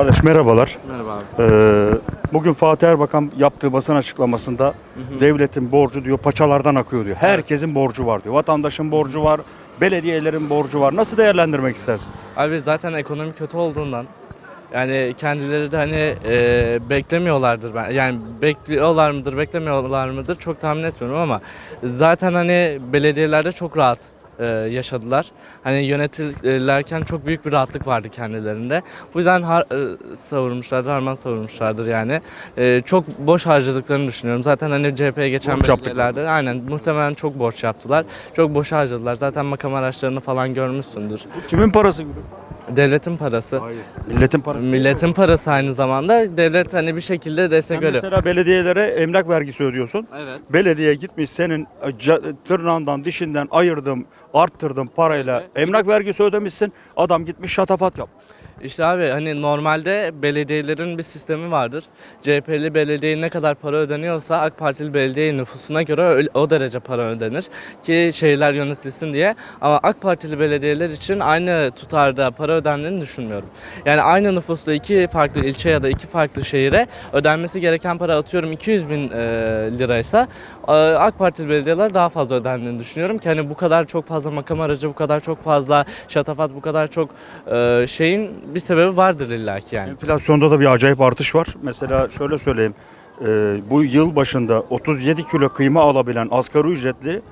Kardeş merhabalar. Merhaba abi. Ee, bugün Fatih Erbakan yaptığı basın açıklamasında devletin borcu diyor paçalardan akıyor diyor. Herkesin borcu var diyor. Vatandaşın borcu var, belediyelerin borcu var. Nasıl değerlendirmek istersin? Abi zaten ekonomi kötü olduğundan yani kendileri de hani e, beklemiyorlardır ben yani bekliyorlar mıdır beklemiyorlar mıdır çok tahmin etmiyorum ama zaten hani belediyelerde çok rahat e, yaşadılar. Hani yönetilirken çok büyük bir rahatlık vardı kendilerinde. Bu yüzden har, e, savurmuşlardır, harman savurmuşlardır yani. E, çok boş harcadıklarını düşünüyorum. Zaten hani CHP'ye geçen Borç belediyelerde aynen muhtemelen çok borç yaptılar. Çok boş harcadılar. Zaten makam araçlarını falan görmüşsündür. Bu kimin parası? Devletin parası. Hayır. Milletin parası. Milletin parası aynı zamanda devlet hani bir şekilde Sen destek veriyor. mesela belediyelere emlak vergisi ödüyorsun. Evet. Belediye gitmiş senin ca- tırnağından dişinden ayırdım, arttırdım parayla Evet. emlak vergisi ödemişsin. Adam gitmiş şatafat yapmış. İşte abi hani normalde belediyelerin bir sistemi vardır. CHP'li belediyeye ne kadar para ödeniyorsa AK Partili belediye nüfusuna göre o derece para ödenir ki şehirler yönetilsin diye. Ama AK Partili belediyeler için aynı tutarda para ödendiğini düşünmüyorum. Yani aynı nüfuslu iki farklı ilçe ya da iki farklı şehire ödenmesi gereken para atıyorum 200 bin e, liraysa e, AK Partili belediyeler daha fazla ödendiğini düşünüyorum ki hani bu kadar çok fazla makam aracı, bu kadar çok fazla şatafat, bu kadar çok e, şeyin bir sebebi vardır illaki yani. Enflasyonda da bir acayip artış var. Mesela şöyle söyleyeyim. e, bu yıl başında 37 kilo kıyma alabilen asgari ücretli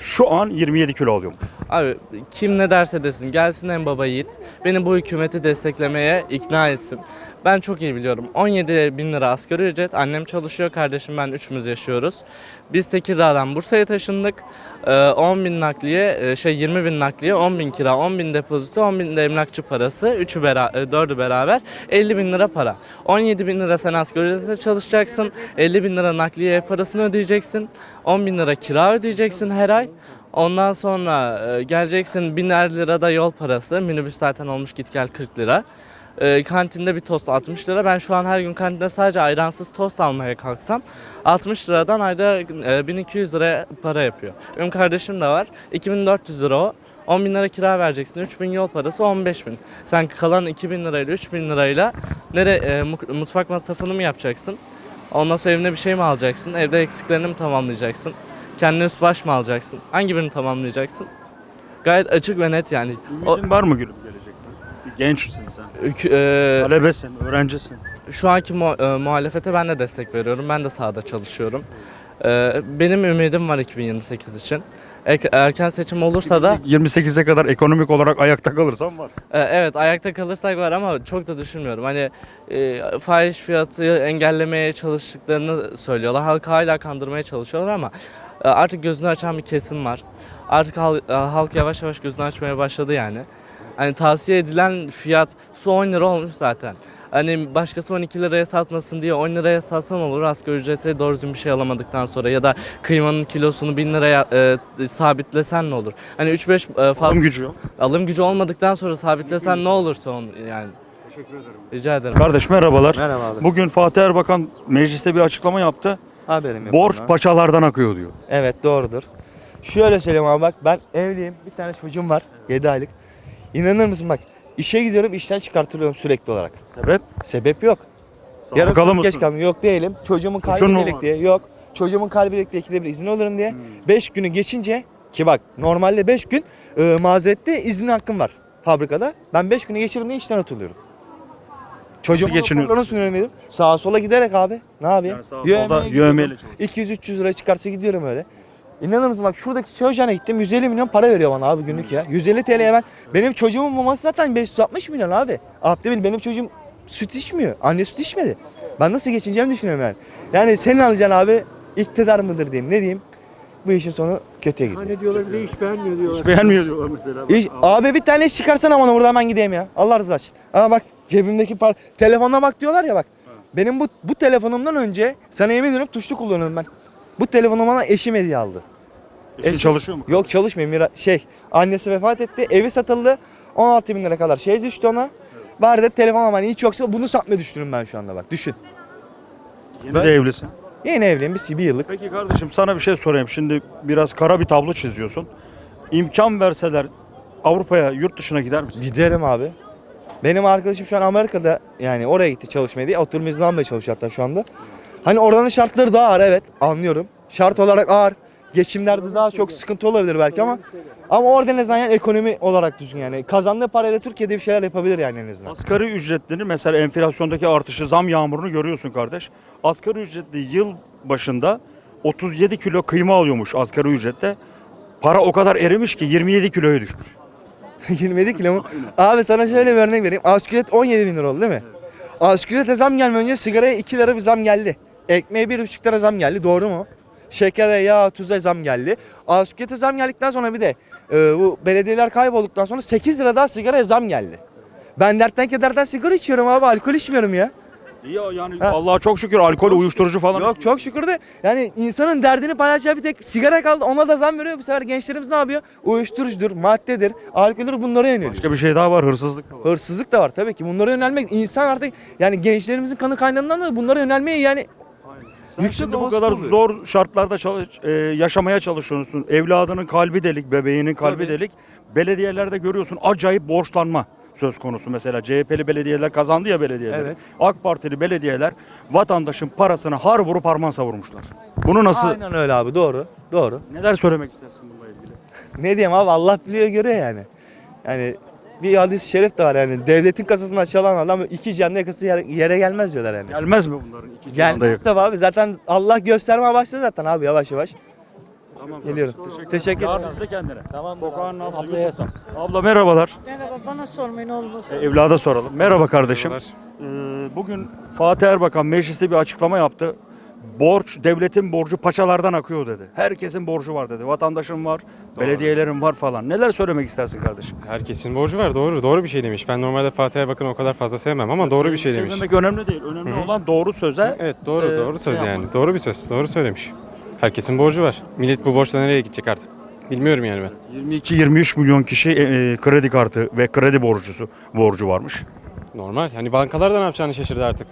şu an 27 kilo alıyormuş. Abi kim ne derse desin gelsin en baba yiğit beni bu hükümeti desteklemeye ikna etsin. Ben çok iyi biliyorum. 17 bin lira asgari ücret. Annem çalışıyor, kardeşim ben üçümüz yaşıyoruz. Biz Tekirdağ'dan Bursa'ya taşındık. Ee, 10 bin nakliye, e, şey 20 bin nakliye, 10 bin kira, 10 bin depozito, 10 bin de emlakçı parası. Üçü bera, 4'ü beraber 50 bin lira para. 17 bin lira sen asgari ücrete çalışacaksın. 50 bin lira nakliye parasını ödeyeceksin. 10 bin lira kira ödeyeceksin her ay. Ondan sonra e, geleceksin biner lira da yol parası. Minibüs zaten olmuş git gel 40 lira. E, kantinde bir tost 60 lira. Ben şu an her gün kantinde sadece ayransız tost almaya kalksam 60 liradan ayda e, 1200 lira para yapıyor. Benim kardeşim de var. 2400 lira o. 10 bin lira kira vereceksin. 3000 yol parası 15 bin. Sen kalan 2000 lirayla 3000 lirayla nere e, mu- mutfak masrafını mı yapacaksın? Ondan sonra evine bir şey mi alacaksın? Evde eksiklerini mi tamamlayacaksın? Kendine üst baş mı alacaksın? Hangi birini tamamlayacaksın? Gayet açık ve net yani. O, Ümidin var mı gülüm gelecekte? Gençsin sen. hükü- e, Talebesin, öğrencisin. şu anki mu- e, muhalefete ben de destek veriyorum. Ben de sahada çalışıyorum. E, benim ümidim var 2028 için. Ek- erken seçim olursa da 28'e kadar ekonomik olarak ayakta kalırsan var. e, evet ayakta kalırsak var ama çok da düşünmüyorum. Hani e, fahiş fiyatı engellemeye çalıştıklarını söylüyorlar. Halkı hala kandırmaya çalışıyorlar ama e, artık gözünü açan bir kesim var. Artık hal- e, halk yavaş yavaş gözünü açmaya başladı yani. Hani tavsiye edilen fiyat su 10 lira olmuş zaten. Hani başkası 12 liraya satmasın diye 10 liraya satsan olur asgari ücrete doğru düzgün bir şey alamadıktan sonra ya da kıymanın kilosunu 1000 liraya e, sabitlesen ne olur? Hani 3-5 e, fazla Alım gücü yok. alım gücü olmadıktan sonra sabitlesen ne olursa onu yani. Teşekkür ederim. Rica ederim. Kardeş merhabalar. Merhaba abi. Bugün Fatih Erbakan mecliste bir açıklama yaptı. Haberim yok. Borç bundan. paçalardan akıyor diyor. Evet doğrudur. Şöyle söyleyeyim abi bak ben evliyim. Bir tane çocuğum var. 7 aylık. İnanır mısın bak işe gidiyorum işten çıkartılıyorum sürekli olarak. Sebep? Sebep yok. Yarın Sabıkalı saat geç mısın? kalmıyorum. Yok değilim. Çocuğumun kalbi mu delik var? diye. Yok. Çocuğumun kalbi delik diye ikide bir izin alırım diye. Hmm. 5 günü geçince ki bak normalde 5 gün e, mazerette izin hakkım var fabrikada. Ben 5 günü geçirdim diye işten atılıyorum. Çocuğuma geçiniyorsun? raporlarını sunuyorum. Sağa sola giderek abi. Ne yapayım? Yani sağa Yövmeye solda gidiyorum. yövmeyle çalışıyorsun. 200-300 lira çıkarsa gidiyorum öyle. İnanır mısın bak şuradaki çay ocağına gittim 150 milyon para veriyor bana abi günlük ya. 150 TL'ye ben benim çocuğumun maması zaten 560 milyon abi. Abdemir benim çocuğum süt içmiyor. Anne süt içmedi. Ben nasıl geçineceğimi düşünüyorum yani. Yani senin alacağın abi iktidar mıdır diyeyim ne diyeyim. Bu işin sonu kötüye gidiyor. Hani diyorlar bir de iş beğenmiyor diyorlar. Hiç beğenmiyor diyorlar mesela. İş, abi bir tane iş çıkarsana bana buradan ben gideyim ya. Allah rızası için. Aa bak cebimdeki para. Telefona bak diyorlar ya bak. Benim bu bu telefonumdan önce sana yemin ediyorum tuşlu kullanıyorum ben. Bu telefonu bana eşim hediye aldı. Eşin çalışıyor mu? Yok çalışmıyor. Mira, şey annesi vefat etti. Evi satıldı. 16 bin lira kadar şey düştü ona. Bari de telefon aman hiç yoksa bunu satmayı düşünüyorum ben şu anda bak düşün. Yeni de evlisin. Yeni evliyim biz bir yıllık. Peki kardeşim sana bir şey sorayım. Şimdi biraz kara bir tablo çiziyorsun. İmkan verseler Avrupa'ya, yurt dışına gider misin? Giderim abi. Benim arkadaşım şu an Amerika'da yani oraya gitti çalışmaya diye. Oturum izni almaya çalışıyor hatta şu anda. Hani oranın şartları daha ağır evet anlıyorum. Şart olarak ağır. Geçimlerde daha çok sıkıntı olabilir belki ama ama orada en azından yani ekonomi olarak düzgün yani. Kazandığı parayla Türkiye'de bir şeyler yapabilir yani en azından. Asgari ücretleri mesela enflasyondaki artışı zam yağmurunu görüyorsun kardeş. Asgari ücretli yıl başında 37 kilo kıyma alıyormuş asgari ücrette. Para o kadar erimiş ki 27 kiloya düşmüş. 27 kilo mu? Abi sana şöyle bir örnek vereyim. Asgari ücret 17 bin lira oldu değil mi? Asgari ücrete zam gelmeden önce sigaraya 2 lira bir zam geldi. Ekmeğe 1,5 lira zam geldi. Doğru mu? Şekere, yağ, tuza zam geldi. Asgari ücrete zam geldikten sonra bir de e, bu belediyeler kaybolduktan sonra 8 lira daha sigaraya zam geldi. Ben dertten kederden sigara içiyorum abi. Alkol içmiyorum ya. İyi yani Ha. Allah'a çok şükür alkol, uyuşturucu falan. Yok çok şükür de yani insanın derdini paylaşacağı bir tek sigara kaldı. Ona da zam veriyor. Bu sefer gençlerimiz ne yapıyor? Uyuşturucudur, maddedir, alkoldür bunlara yöneliyor. Başka bir şey daha var hırsızlık da var. Hırsızlık da var tabii ki. Bunlara yönelmek insan artık yani gençlerimizin kanı kaynağından da bunlara yönelmeye yani Sen Yüksek şimdi bu olasılık kadar oluyor. zor şartlarda çalış, e, yaşamaya çalışıyorsun. Evladının kalbi delik, bebeğinin kalbi Tabii. delik. Belediyelerde görüyorsun acayip borçlanma söz konusu. Mesela CHP'li belediyeler kazandı ya belediyeleri. Evet. AK Partili belediyeler vatandaşın parasını har vurup harman savurmuşlar. Bunu nasıl, aynen öyle abi doğru. Doğru. neler söylemek istersin bununla ilgili? Ne diyeyim abi Allah biliyor görüyor yani. Yani bir hadis-i şerif de var yani devletin kasasını çalan adam iki canlı yakası yere, yere gelmez diyorlar yani. Gelmez mi bunların iki cihanda Gelmez tabii abi zaten Allah göstermeye başladı zaten abi yavaş yavaş. Tamam, Geliyorum. Teşekkür, Teşekkür ederim. ederim. Yar de kendine. Tamam. Sokağın nabzı YouTube'da. Abla merhabalar. Merhaba bana sormayın olmaz. E, evlada soralım. Merhaba kardeşim. Merhabalar. Ee, bugün Fatih Erbakan mecliste bir açıklama yaptı. Borç, devletin borcu paçalardan akıyor dedi. Herkesin borcu var dedi. Vatandaşın var, belediyelerin var falan. Neler söylemek istersin kardeşim? Herkesin borcu var doğru. Doğru bir şey demiş. Ben normalde Fatih Erbakan'ı o kadar fazla sevmem ama doğru bir şey demiş. Söylemek önemli değil. Önemli Hı hı. olan doğru söze. Evet doğru Ee, doğru söz şey yani. yapmak. Doğru bir söz. Doğru söylemiş. Herkesin borcu var. Millet bu borçla nereye gidecek artık? Bilmiyorum yani ben. 22-23 milyon kişi e, e, kredi kartı ve kredi borcusu borcu varmış. Normal. Hani bankalar da ne yapacağını şaşırdı artık.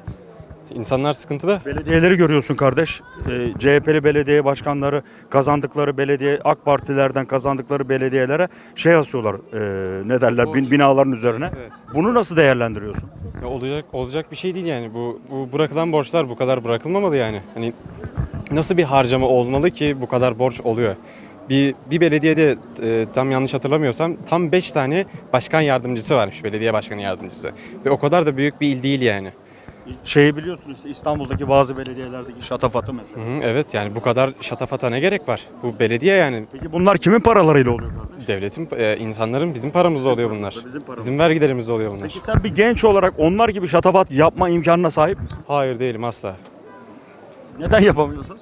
İnsanlar sıkıntıda. Belediyeleri görüyorsun kardeş. Ee, CHP'li belediye başkanları kazandıkları belediye AK Partilerden kazandıkları belediyelere şey asıyorlar. e, ne derler? Bin, binaların üzerine. Evet. Bunu nasıl değerlendiriyorsun? Ya olacak olacak bir şey değil yani. Bu bu bırakılan borçlar bu kadar bırakılmamalı yani. Hani nasıl bir harcama olmalı ki bu kadar borç oluyor? Bir, bir belediyede e, tam yanlış hatırlamıyorsam tam 5 tane başkan yardımcısı varmış belediye başkanı yardımcısı. Ve o kadar da büyük bir il değil yani. Şeyi biliyorsun işte İstanbul'daki bazı belediyelerdeki şatafatı mesela. Hı evet yani bu kadar şatafata ne gerek var? Bu belediye yani Peki bunlar kimin paralarıyla oluyor kardeş? devletin, e, insanların bizim paramızla oluyor bunlar. Bizim paramız. Bizim vergilerimizle oluyor bunlar. Peki sen bir genç olarak onlar gibi şatafat yapma imkanına sahip misin? Hayır değilim asla. Neden yapamıyorsun?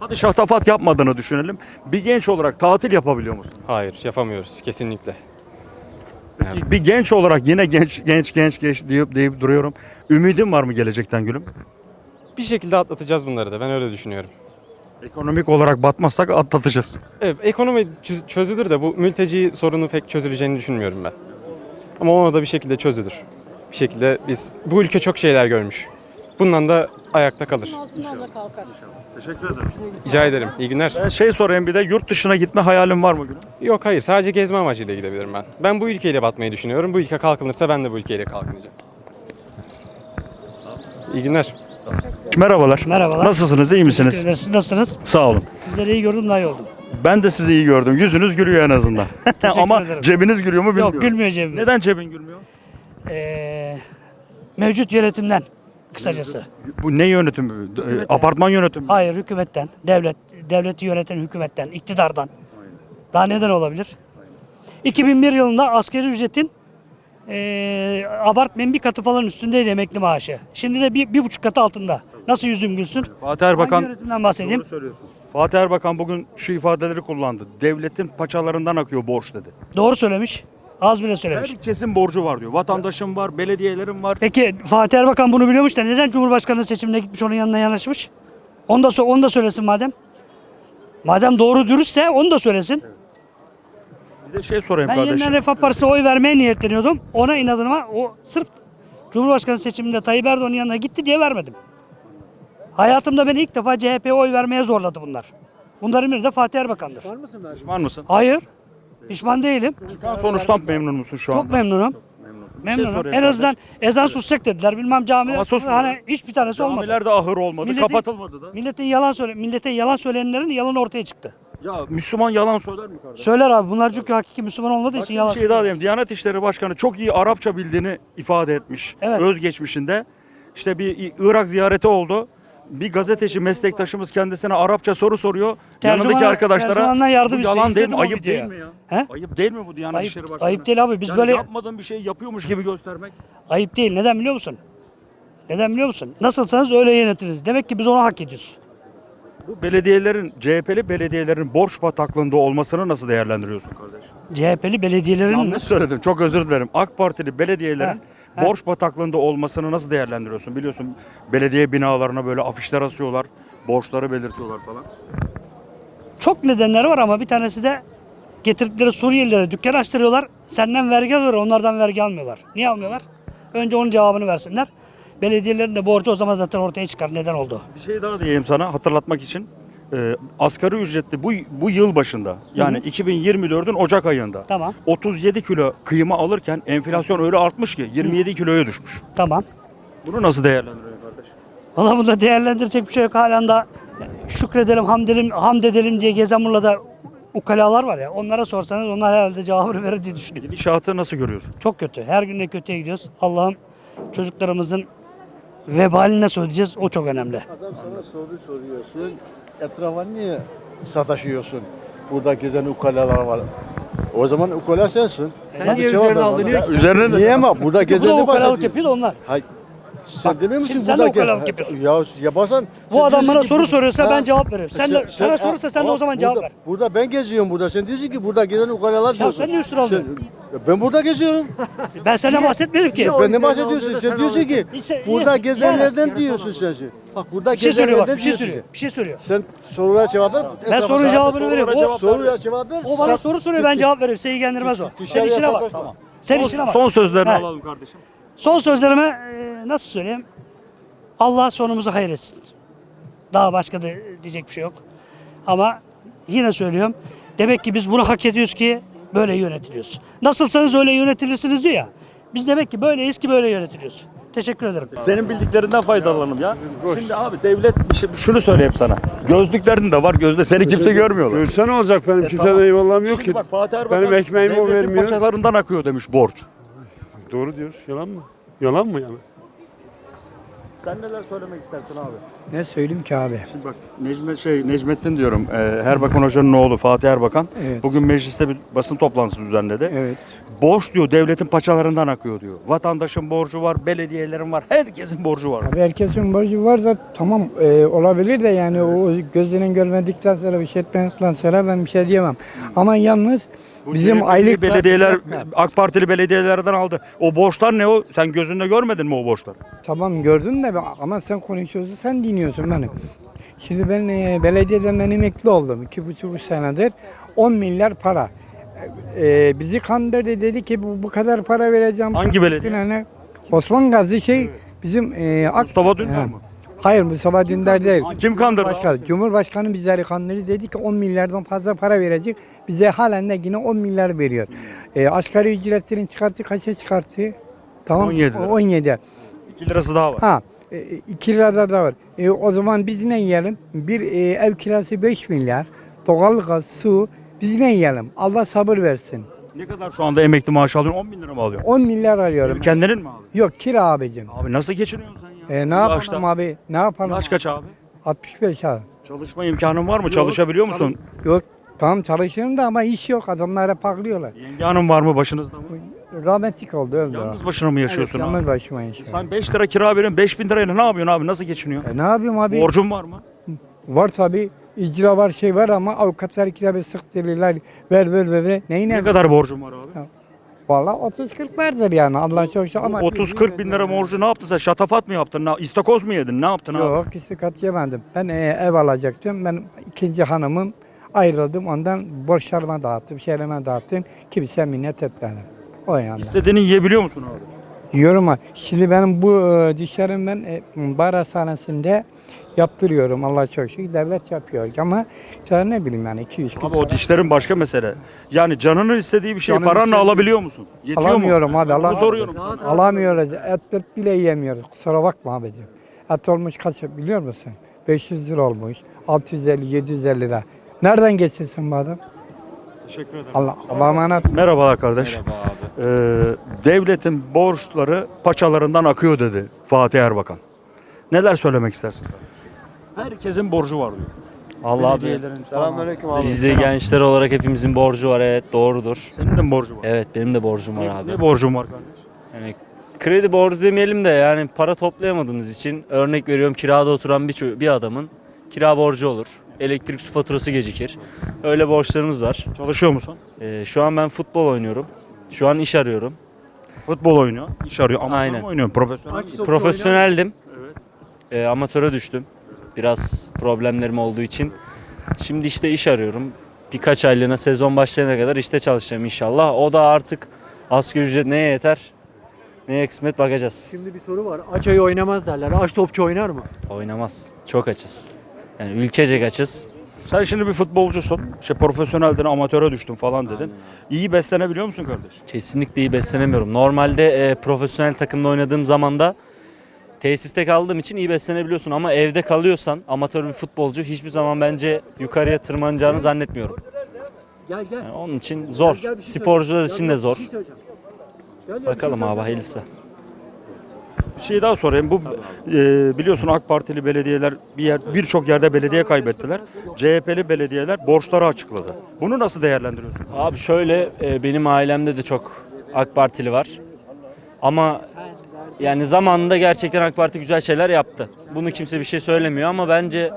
Hadi şatafat yapmadığını düşünelim. Bir genç olarak tatil yapabiliyor musun? Hayır yapamıyoruz kesinlikle. Bir genç olarak yine genç genç genç genç deyip deyip duruyorum. Ümidin var mı gelecekten gülüm? Bir şekilde atlatacağız bunları da ben öyle düşünüyorum. Ekonomik olarak batmazsak atlatacağız. Evet, ekonomi çöz- çözülür de bu mülteci sorunu pek çözüleceğini düşünmüyorum ben. Ama ona da bir şekilde çözülür. Bir şekilde biz bu ülke çok şeyler görmüş. Bundan da ayakta kalır. Altından da kalkar. Teşekkür ederim. Rica ederim. İyi günler. Ben şey sorayım bir de yurt dışına gitme hayalin var mı gülüm? Yok hayır sadece gezme amacıyla gidebilirim ben. Ben bu ülkeyle batmayı düşünüyorum. Bu ülke kalkınırsa ben de bu ülkeyle kalkınacağım. İyi günler. Merhabalar. Merhabalar. Nasılsınız? iyi misiniz? Teşekkür ederiz. Siz nasılsınız? Sağ olun. Sizleri iyi gördüm, daha iyi oldum. Ben de sizi iyi gördüm. Yüzünüz gülüyor en azından. Ama ederim. cebiniz gülüyor mu bilmiyorum. Yok, gülmüyor cebim. Neden cebin gülmüyor? Ee, mevcut yönetimden kısacası. Bu ne yönetimi? E, Apartman yönetimi. Hayır, hükümetten, devlet, devleti yöneten hükümetten, iktidardan. Daha neden olabilir? 2001 yılında asgari ücretin ee, abartmayın bir katı falan üstündeydi emekli maaşı. Şimdi de bir, bir buçuk katı altında. Nasıl yüzüm gülsün? Fatih Hangi Erbakan yönetimden bahsedeyim? Doğru söylüyorsun. Fatih Erbakan bugün şu ifadeleri kullandı. Devletin paçalarından akıyor borç dedi. Doğru söylemiş. Az bile söylemiş. Herkesin borcu var diyor. Vatandaşın var, belediyelerin var. Peki Fatih Erbakan bunu biliyormuş da neden Cumhurbaşkanlığı seçimine gitmiş onun yanına yanaşmış? Onu da, sö- onu da söylesin madem. Madem doğru dürüstse onu da söylesin. Bir de şey sorayım Ben kardeşim. yeniden Refah Partisi'ne oy vermeye niyetleniyordum. Ona inadıma o sırf Cumhurbaşkanı seçiminde Tayyip Erdoğan'ın yanına gitti diye vermedim. Hayatımda beni ilk defa CHP'ye oy vermeye zorladı bunlar. Bunların biri de Fatih Erbakan'dır. Pişman mısın? Hayır. Pişman değilim. Çıkan sonuçtan memnun musun şu Çok anda? memnunum. Bir şey Memnunum. sorayım en azından kardeş. ezan susacak dediler. Bilmem cami Ama susmuyor. hani hiçbir tanesi olmadı. Camiler de ahır olmadı, Milletin- kapatılmadı da. Milletin yalan söyle millete yalan söyleyenlerin yalanı ortaya çıktı. Ya Müslüman yalan söyler mi kardeş? Söyler abi bunlar çünkü hakiki Müslüman olmadığı Başka için bir yalan şey daha diyeyim. Diyanet İşleri Başkanı çok iyi Arapça bildiğini ifade etmiş. Evet. Özgeçmişinde. İşte bir Irak ziyareti oldu. Bir gazeteci meslektaşımız kendisine Arapça soru soruyor. Tercüman- Yanındaki arkadaşlara tercümandan yardım bu istedim, yalan değil mi? istedim o Ayıp değil videoya. mi ya? He? Ayıp değil mi bu Diyanet Ayıp, İşleri Başkanı? ayıp değil abi biz Yani böyle yapmadığın bir şey yapıyormuş gibi göstermek. ayıp değil. Neden biliyor musun? Neden biliyor musun? Nasılsanız öyle yönetiriz. Demek ki biz onu hak ediyoruz. Bu belediyelerin, CHP'li belediyelerin borç bataklığında olmasını nasıl değerlendiriyorsun kardeş? CHP'li belediyelerin Yanlış söyledim. Çok özür dilerim. AK Partili belediyelerin He, borç bataklığında olmasını nasıl değerlendiriyorsun? Biliyorsun belediye binalarına böyle afişler asıyorlar. Borçları belirtiyorlar falan. çok nedenleri var ama bir tanesi de getirdikleri Suriyelilere dükkan açtırıyorlar. Senden vergi alıyorlar, onlardan vergi almıyorlar. Niye almıyorlar? Önce onun cevabını versinler. Belediyelerin de borcu o zaman zaten ortaya çıkar neden oldu. Bir şey daha diyeyim sana hatırlatmak için. Ee, asgari ücretli bu, bu yıl başında yani 2024'ün Ocak ayında Tamam, 37 kilo kıyma alırken enflasyon öyle artmış ki 27 kiloya düşmüş. tamam. Bunu nasıl değerlendiriyorsun kardeş? Valla bunda değerlendirecek bir şey yok. Halen da şükredelim, hamd edelim, hamd edelim diye gezen Muğla'da ukalalar var ya. Onlara sorsanız onlar herhalde cevabını verir diye düşünüyorum. Gidişatı nasıl görüyorsun? Çok kötü. Her gün de kötüye gidiyoruz. Allah'ım çocuklarımızın vebalini nasıl ödeyeceğiz o çok önemli. Adam sana soru soruyorsun. Etrafa niye sataşıyorsun? Burada gezen ukalalar var. O zaman ukala sensin. Sen niye üzerine alınıyorsun? Üzerine de- Niye ama burada Bu da gezeni ukalalık bahsediyor. yapıyor da onlar. Hayır. Sen demiyor musun şimdi sen de burada gez- yapıyorsun. Ya yaparsan Bu sen adam diyorsun bana ki soru soruyorsa ben cevap veriyorum. Sen, de Sen- sana sen- sorursa sen de o ama zaman cevap burada, ver. Burada ben geziyorum burada. Sen diyorsun ki burada gezen ukalalar Ya diyorsun. sen niye üstüne? Ya Ben burada geziyorum. Ben senden bahsetmedim ki. Ben ne bahsediyorsun? Sen diyorsun ki burada Ya- gezenlerden diyorsun sen. şimdi. Bak burada Bir şey söylüyor bak, gezenlerden bir şey diyorsun. söylüyor. Bir şey söylüyor. Sen sorulara cevap ver. Ben etrafa sorunun sor. cevabını veriyorum. O, Soruya cevap ver. o bana soru soruyor ben cevap veriyorum. Seni ilgilendirmez o. Sen Dışarıya işine bak. sataşma. Sen Son, işine bak. son sözlerini He. alalım kardeşim. Son sözlerime e, nasıl söyleyeyim? Allah sonumuzu hayır etsin. Daha başka da diyecek bir şey yok. Ama yine söylüyorum. Demek ki biz bunu hak ediyoruz ki böyle yönetiliyoruz. Nasılsanız öyle yönetilirsiniz diyor ya. Biz demek ki böyleyiz ki böyle yönetiliyoruz. Teşekkür ederim. Senin bildiklerinden faydalanalım ya. Şimdi abi devlet bir şey- şunu söyleyeyim sana. Gözlüklerin de var gözde seni kimse görmüyorlar. Görse ne olacak benim E, kimseden tamam. eyvallahım yok Şimdi ki. bak Fatih Erbakan Benim ekmeğimi o devletin vermiyor. paçalarından akıyor demiş borç. Doğru diyor. Yalan mı? Yalan mı yani? Sen neler söylemek istersin abi? Ne söyleyeyim ki abi? Şimdi bak Necmet şey Necmettin diyorum. E, Erbakan Hoca'nın oğlu Fatih Erbakan Evet. bugün mecliste bir basın toplantısı düzenledi. Evet. Borç diyor devletin paçalarından akıyor diyor. Vatandaşın borcu var, belediyelerin var, herkesin borcu var. Abi herkesin borcu varsa tamam e, olabilir de yani o gözünün görmedikten sonra bir şey etmedikten sonra ben bir şey diyemem. Ama yalnız bizim aylık belediyeler AK Partili belediyelerden aldı. O borçlar ne o? Sen gözünde görmedin mi o borçları? Tamam gördün de ama sen konuşuyorsun sen dinliyorsun beni. Şimdi ben e, belediyeden ben emekli oldum. iki buçuk senedir. 10 milyar para. E, bizi kandırdı dedi ki bu, bu kadar para vereceğim. Hangi belediye? Yani Osman Gazi şey bizim e, AK- Mustafa Dündar mı? Hayır Mustafa Dündar değil. Kim kandırdı? Başkan, Cumhurbaşkanı bizleri kandırdı dedi ki 10 milyardan fazla para verecek. Bize halen de yine 10 milyar veriyor. E, asgari ücretlerin çıkarttı kaça çıkarttı? Tamam. 17 lira. 17. 2 lirası daha var. Ha. 2 lirada da var. E, o zaman biz ne yiyelim? Bir e, ev kirası 5 milyar. Doğalgaz, su. Biz ne yiyelim? Allah sabır versin. Ne kadar şu anda emekli maaşı alıyorsun? 10 bin lira mı alıyorsun? 10 milyar alıyorum. Kendinin mi abi? Yok kira abicim. Abi nasıl geçiniyorsun sen? E, ne yapalım yaşta. abi? Ne yapalım? Yaş kaç abi? 65 abi. Çalışma imkanın var mı? Çalışabiliyor musun? Yok tamam çalışıyorum da ama iş yok. Adamlar hep paklıyorlar. Yenge hanım var mı başınızda mı? Rahmetlik oldu öldü. Yalnız başına mı yaşıyorsun abi? Yalnız başıma yaşıyorum. Sen 5 lira kira veriyorsun, 5 bin lirayla ne yapıyorsun abi? Nasıl geçiniyorsun? E, ne yapayım abi? Borcun var mı? Var tabi. icra var şey var ama avukatlar kitabı sık deliller. Ver ver ver. ver. Neyin Ne kadar borcun var abi? Valla 30-40 vardır yani Allah çok şükür ama. 30-40 bin lira borcu ne yaptın sen? Şatafat mı yaptın? Ne- İstakoz mu yedin? Ne yaptın abi? Yok istikat yemedim. Ben e, ev alacaktım. Ben ikinci hanımım ayrıldım. Ondan borçlarıma dağıttım, şeylerime dağıttım. Kimse minnet etmedim. O yani. İstediğini yiyebiliyor musun abi? Diyorum ha. Şimdi benim bu e, dişlerim ben e, bar hastanesinde yaptırıyorum. Allah çok şükür devlet yapıyor ama ya ne bileyim yani 200 Abi o dişlerin başka mesele. Yani canının istediği bir şeyi Canının paranla istediği- alabiliyor musun? Yetiyor Alamıyorum mu? abi. Bunu Alam soruyorum sana. Alamıyoruz. Et, et bile yiyemiyoruz. Kusura bakma abicim. Et olmuş kaç biliyor musun? 500 lira olmuş. 650, 750 lira. Nereden geçirsin bu adam? Teşekkür ederim. Allah, Allah'a emanet. Merhabalar kardeş. Merhaba abi. Ee, devletin borçları paçalarından akıyor dedi Fatih Erbakan. Neler söylemek istersin? Herkesin borcu var diyor. Allah abi. Belediyelerin falan. Biz de gençler olarak hepimizin borcu var evet doğrudur. Senin de mi borcu var? Evet benim de borcum var Ne, abi. ne borcun var kardeş? Yani kredi borcu demeyelim de yani para toplayamadığımız için örnek veriyorum kirada oturan bir, ço- bir adamın kira borcu olur. Elektrik su faturası gecikir. Öyle borçlarımız var. Çalışıyor musun? Ee, şu an ben futbol oynuyorum. Şu an iş arıyorum. Futbol oynuyor, iş arıyor. Amatör Aynen. mü oynuyorsun? Profesyonel mi? Profesyoneldim. Ee, amatöre düştüm. Biraz problemlerim olduğu için. Şimdi işte iş arıyorum. Birkaç aylığına sezon başlayana kadar işte çalışacağım inşallah. O da artık asgari ücret neye yeter? Neye kısmet bakacağız. Şimdi bir soru var. Aç ayı oynamaz derler. Aç topçu oynar mı? Oynamaz. Çok açız. Yani ülkecek açız. Sen şimdi bir futbolcusun. İşte profesyoneldin, amatöre düştün falan dedin. İyi beslenebiliyor musun kardeş? Kesinlikle iyi beslenemiyorum. Normalde e, profesyonel takımda oynadığım zaman da tesiste kaldığım için iyi beslenebiliyorsun ama evde kalıyorsan amatör bir futbolcu hiçbir zaman bence yukarıya tırmanacağını zannetmiyorum. Gel gel. Yani onun için zor. Gel, gel şey Sporcular için Gel, de zor. şey. Gel, Bakalım şey abi hayırlısı. Bir şey daha sorayım. Bu e, biliyorsun AK Partili belediyeler bir yer birçok yerde belediye kaybettiler. CHP'li belediyeler borçları açıkladı. Bunu nasıl değerlendiriyorsun? Abi şöyle e, benim ailemde de çok AK Partili var. Ama yani zamanında gerçekten AK Parti güzel şeyler yaptı. Bunu kimse bir şey söylemiyor ama bence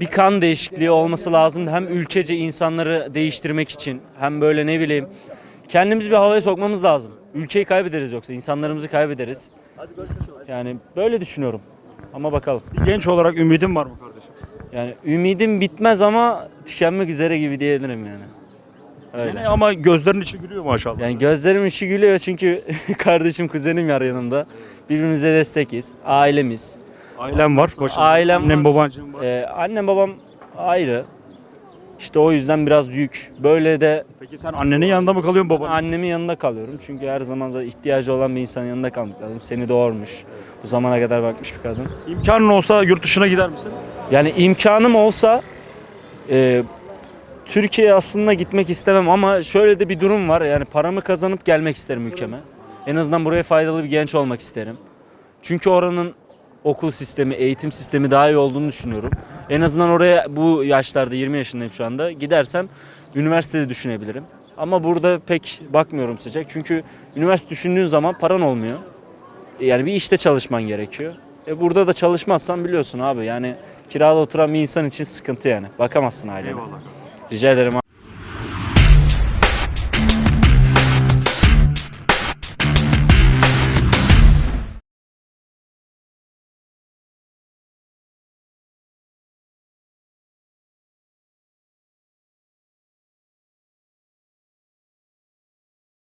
bir kan değişikliği olması lazım. Hem ülkece insanları değiştirmek için hem böyle ne bileyim kendimizi bir havaya sokmamız lazım. Ülkeyi kaybederiz yoksa insanlarımızı kaybederiz. Yani böyle düşünüyorum. Ama bakalım. Bir genç olarak ümidin var mı kardeşim? Yani ümidim bitmez ama tükenmek üzere gibi diyebilirim yani. Öyle. Yine ama gözlerin içi gülüyor maşallah. Yani gözlerim işi gülüyor çünkü kardeşim kuzenim var yanımda. Birbirimize destekiz. Ailemiz. Ailem var. Başında. Ailem Annem var. babancığım var. Ee, annem babam ayrı. İşte o yüzden biraz yük. Böyle de Peki sen annenin yanında mı kalıyorsun babanın? annemin yanında kalıyorum. Çünkü her zaman da ihtiyacı olan bir insanın yanında kalmak lazım. Seni doğurmuş. Bu zamana kadar bakmış bir kadın. İmkanın olsa yurt dışına gider misin? Yani imkanım olsa e, Türkiye'ye aslında gitmek istemem ama şöyle de bir durum var. Yani paramı kazanıp gelmek isterim ülkeme. En azından buraya faydalı bir genç olmak isterim. Çünkü oranın okul sistemi, eğitim sistemi daha iyi olduğunu düşünüyorum. En azından oraya bu yaşlarda 20 yaşındayım şu anda. Gidersem üniversitede düşünebilirim. Ama burada pek bakmıyorum sıcak. Çünkü üniversite düşündüğün zaman paran olmuyor. Yani bir işte çalışman gerekiyor. E burada da çalışmazsan biliyorsun abi yani kirada oturan bir insan için sıkıntı yani. Bakamazsın ailene. Rica ederim.